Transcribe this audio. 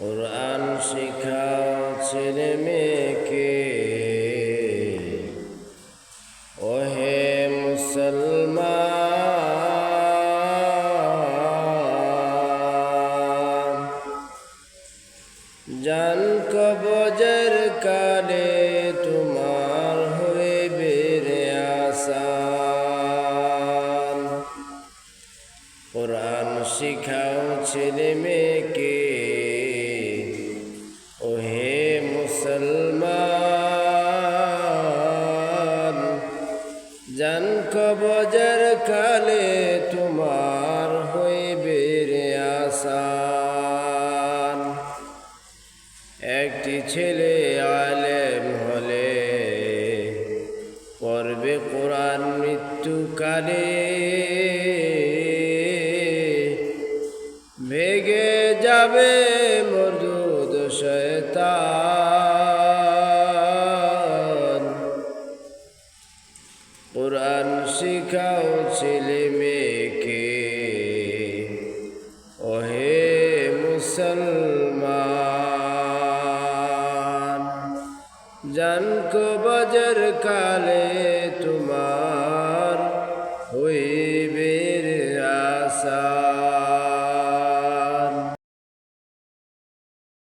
কোরআন শিখাও ছেলে মেয়েকে। ওহে মুসলমান, জান কবজের কালে তোমার হইবে রে আসান। কোরআন শিখাও ছেলে মেয়েকে। জান কবজের কালে তোমার হইবে রে আসান। একটি ছেলে আলেম হলে পড়বে কোরআন মৃত্যুকালে। ভেগে যাবে কোরআন শিখাও ছেলে মেয়েকে। ওহে মুসলমান জানকো বাজার কালে তোমার হইবে আশা।